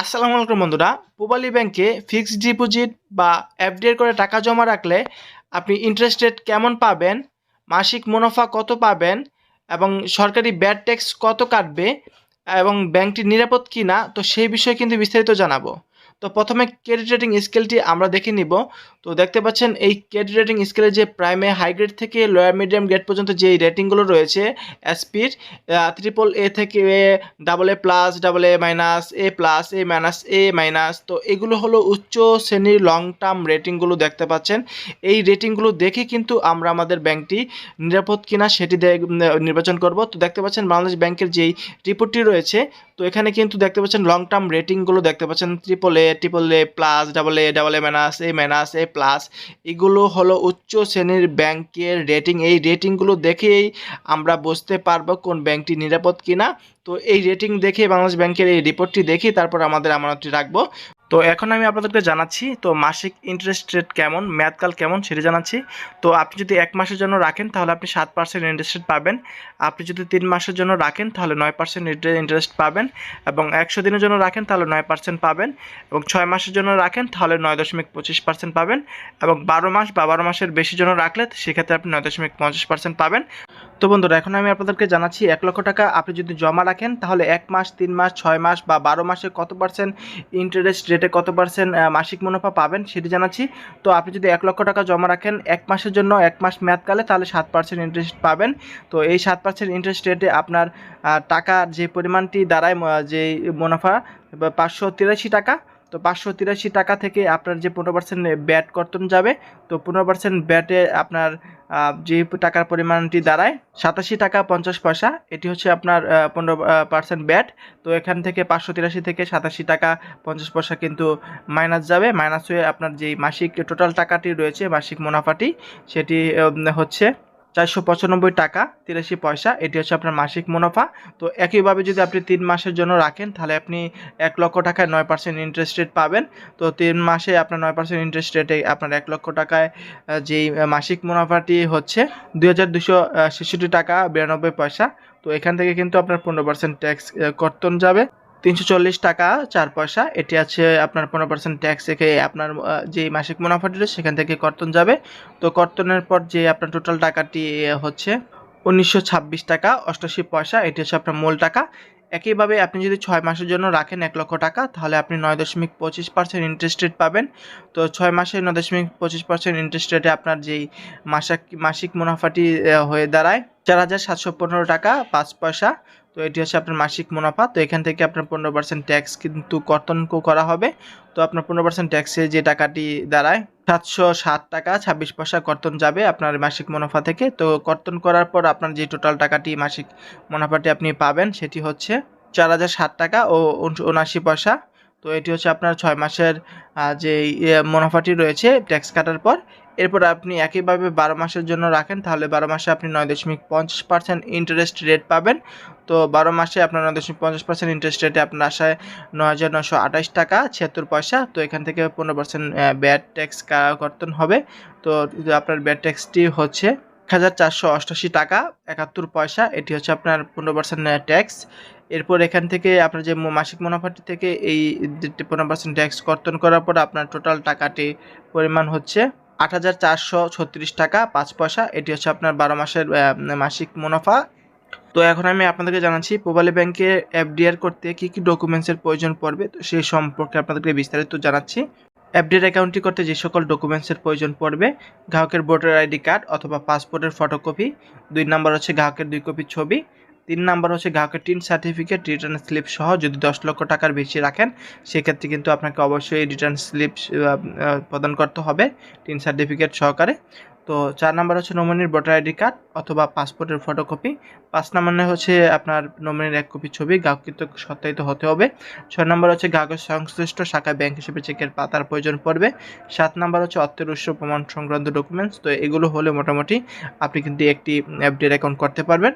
আসসালামু আলাইকুম বন্ধুরা। পূবালী ব্যাংকে ফিক্সড ডিপোজিট বা এফডিআর করে টাকা জমা রাখলে আপনি ইন্টারেস্ট রেট কেমন পাবেন, মাসিক মুনাফা কত পাবেন এবং সরকারি ব্যাড ট্যাক্স কত কাটবে এবং ব্যাংকটি নিরাপদ কি না তো সেই বিষয়ে কিন্তু বিস্তারিত জানাব। তো প্রথমে ক্রেডিট রেটিং স্কেলটি আমরা দেখে নিব। তো দেখতে পাচ্ছেন এই ক্রেডিট রেটিং স্কেলে যে প্রাইমে হাই গ্রেড থেকে লোয়ার মিডিয়াম গ্রেড পর্যন্ত যে রেটিংগুলো রয়েছে এসপির ট্রিপল এ থেকে A double A plus double A minus A plus A minus A minus তো এগুলো হলো উচ্চ শ্রেণির লং টার্ম রেটিংগুলো দেখতে পাচ্ছেন। এই রেটিংগুলো দেখে কিন্তু আমরা আমাদের ব্যাংকটি নিরাপদ কিনা সেটি নির্বাচন করব। তো দেখতে পাচ্ছেন বাংলাদেশ ব্যাংকের যেই রিপোর্টটি রয়েছে তো এখানে কিন্তু দেখতে পাচ্ছেন লং টার্ম রেটিংগুলো দেখতে পাচ্ছেন triple A triple A plus double A double A minus A minus A plus এগুলো হলো উচ্চ শ্রেণির ব্যাংকের রেটিং এই রেটিংগুলো দেখেই আমরা বুঝতে পারব কোন ব্যাংকটি নিরাপদ কিনা। তো এই রেটিং দেখে বাংলাদেশ ব্যাংকের এই রিপোর্টটি দেখে তারপর আমাদের আমানতটি রাখব। তো এখন আমি আপনাদেরকে জানাচ্ছি, তো মাসিক ইন্টারেস্ট রেট কেমন মেয়াদকাল কেমন সেটা জানাচ্ছি। তো আপনি যদি এক মাসের জন্য রাখেন, তাহলে আপনি সাত পার্সেন্ট ইন্টারেস্ট রেট পাবেন। আপনি যদি তিন মাসের জন্য রাখেন, তাহলে নয় পার্সেন্ট ইন্টারেস্ট পাবেন। এবং একশো দিনের জন্য রাখেন, তাহলে নয় পার্সেন্ট পাবেন। এবং ছয় মাসের জন্য রাখেন, তাহলে নয় দশমিক পঁচিশ পার্সেন্ট পাবেন। এবং বারো মাস বা বারো মাসের বেশি জন্য রাখলে, সেক্ষেত্রে আপনি নয় দশমিক পঞ্চাশ পার্সেন্ট পাবেন। তো বন্ধুরা, এখন আমি আপনাদেরকে জানাচ্ছি, এক লক্ষ টাকা আপনি যদি জমা রাখেন, তাহলে এক মাস, তিন মাস, ছয় মাস বা বারো মাসে কত পার্সেন্ট ইন্টারেস্ট রেটে কত পার্সেন্ট মাসিক মুনাফা পাবেন সেটি জানাচ্ছি। তো আপনি যদি এক লক্ষ টাকা জমা রাখেন এক মাসের জন্য, এক মাস মেয়াদকালে, তাহলে সাত পার্সেন্ট ইন্টারেস্ট পাবেন। তো এই সাত পার্সেন্ট ইন্টারেস্ট রেটে আপনার টাকা যে পরিমাণটি দাঁড়ায় যে মুনাফা পাঁচশো তিরাশি টাকা তো পাঁচশো তিরাশি টাকা থেকে আপনার যে পনেরো পার্সেন্ট ব্যাট কর্তন যাবে, তো পনেরো পার্সেন্ট ব্যাটে আপনার যে টাকার পরিমাণটি দাঁড়ায়, সাতাশি টাকা পঞ্চাশ পয়সা, এটি হচ্ছে আপনার পনেরো পার্সেন্ট ব্যাট, তো এখান থেকে পাঁচশো তিরাশি থেকে সাতাশি টাকা পঞ্চাশ পয়সা কিন্তু মাইনাস যাবে, মাইনাস হয়ে আপনার যেই মাসিক টোটাল টাকাটি রয়েছে, মাসিক মুনাফাটি, সেটি হচ্ছে চারশো পঁচানব্বই টাকা, তিরাশি পয়সা। এটি হচ্ছে আপনার মাসিক মুনাফা। তো একইভাবে যদি আপনি তিন মাসের জন্য রাখেন, তাহলে আপনি এক লক্ষ টাকায় নয় পার্সেন্ট ইন্টারেস্ট রেট পাবেন। তো তিন মাসে আপনার নয় পার্সেন্ট ইন্টারেস্ট রেটে আপনার এক লক্ষ টাকায় যেই মাসিক মুনাফাটি হচ্ছে, দুই হাজার দুশো টাকা বিরানব্বই পয়সা। তো এখান থেকে কিন্তু আপনার পনেরো পার্সেন্ট ট্যাক্স কর্তন যাবে। তিনশো চল্লিশ টাকা চার পয়সা। এটি আছে আপনার পনেরো পার্সেন্ট ট্যাক্স থেকে আপনার যে মাসিক মুনাফাটি সেখান থেকে কর্তন যাবে। তো কর্তনের পর যে আপনার টোটাল টাকাটি হচ্ছে উনিশশো ছাব্বিশ টাকা অষ্টাশি পয়সা, এটি হচ্ছে আপনার মূল টাকা। একইভাবে আপনি যদি ছয় মাসের জন্য রাখেন এক লক্ষ টাকা, তাহলে আপনি নয় দশমিক পঁচিশ পার্সেন্ট ইন্টারেস্ট রেট পাবেন। তো ছয় মাসে নয় দশমিক পঁচিশ পার্সেন্ট ইন্টারেস্ট রেটে আপনার যেই মাসিক মাসিক মুনাফাটি হয়ে দাঁড়ায় চার হাজার সাতশো পনেরো টাকা পাঁচ পয়সা। তো এটি হচ্ছে আপনার মাসিক মুনাফা। তো এখান থেকে আপনার পনেরো পার্সেন্ট ট্যাক্স কিন্তু কর্তন করা হবে। তো আপনার পনেরো পার্সেন্ট ট্যাক্সে যে টাকাটি দাঁড়ায় সাতশো সাত টাকা ছাব্বিশ পয়সা কর্তন যাবে আপনার মাসিক মুনাফা থেকে। তো কর্তন করার পর আপনার যে টোটাল টাকাটি মাসিক মুনাফাটি আপনি পাবেন সেটি হচ্ছে চার হাজার ষাট টাকা ও উন- উনআশি পয়সা। তো এটি হচ্ছে আপনার ছয় মাসের যে ইয়ে, মুনাফাটি রয়েছে ট্যাক্স কাটার পর। এরপর আপনি একইভাবে বারো মাসের জন্য রাখেন, তাহলে বারো মাসে আপনি নয় দশমিক পঞ্চাশ পার্সেন্ট ইন্টারেস্ট রেট পাবেন। তো বারো মাসে আপনার নয় দশমিক পঞ্চাশ পার্সেন্ট ইন্টারেস্ট রেটে আপনার আসায় নয় হাজার নশো আঠাশ টাকা, ছিয়াত্তর পয়সা। তো এখান থেকে পনেরো পার্সেন্ট ব্যাড ট্যাক্স কর্তন হবে। তো আপনার ব্যাড ট্যাক্সটি হচ্ছে এক হাজার চারশো অষ্টাশি টাকা, একাত্তর পয়সা। এটি হচ্ছে আপনার পনেরো পার্সেন্ট ট্যাক্স এরপর এখান থেকে আপনার যে মাসিক মুনাফাটি থেকে এই পনেরো পার্সেন্ট ট্যাক্স কর্তন করার পর আপনার টোটাল টাকাটি পরিমাণ হচ্ছে আট হাজার চারশো ছত্রিশ টাকা, পাঁচ পয়সা। এটি হচ্ছে আপনার বারো মাসের মাসিক মুনাফা। তো এখন আমি আপনাদেরকে জানাচ্ছি পোবালি ব্যাংকে এফডিআর করতে কী কী ডকুমেন্টসের প্রয়োজন পড়বে? তো সেই সম্পর্কে আপনাদেরকে বিস্তারিত জানাচ্ছি। এফডিআর অ্যাকাউন্টটি করতে যে সকল ডকুমেন্টসের প্রয়োজন পড়বে, গ্রাহকের ভোটার আইডি কার্ড অথবা পাসপোর্টের ফটোকপি দুই নাম্বার হচ্ছে গ্রাহকের দুই কপি ছবি। তিন নাম্বার হচ্ছে গ্রাহকের টিন সার্টিফিকেট রিটার্ন স্লিপ সহ যদি দশ লক্ষ টাকার বেশি রাখেন, সেক্ষেত্রে কিন্তু আপনাকে অবশ্যই রিটার্ন স্লিপ প্রদান করতে হবে টিন সার্টিফিকেট সহকারে। তো চার নাম্বার হচ্ছে নমিনির ভোটার আইডি কার্ড অথবা পাসপোর্টের ফটোকপি পাঁচ নাম্বার হচ্ছে আপনার নমিনির এক কপি ছবি, গ্রাহক কিন্তু সত্যায়িত হতে হবে। ছয় নম্বর হচ্ছে গ্রাহকের সংশ্লিষ্ট শাখায় ব্যাংক হিসেবে চেকের পাতার প্রয়োজন পড়বে। সাত নাম্বার হচ্ছে অর্থের উৎস, প্রমাণ সংক্রান্ত ডকুমেন্টস তো এগুলো হলে মোটামুটি আপনি কিন্তু একটি এফডিআর অ্যাকাউন্ট করতে পারবেন।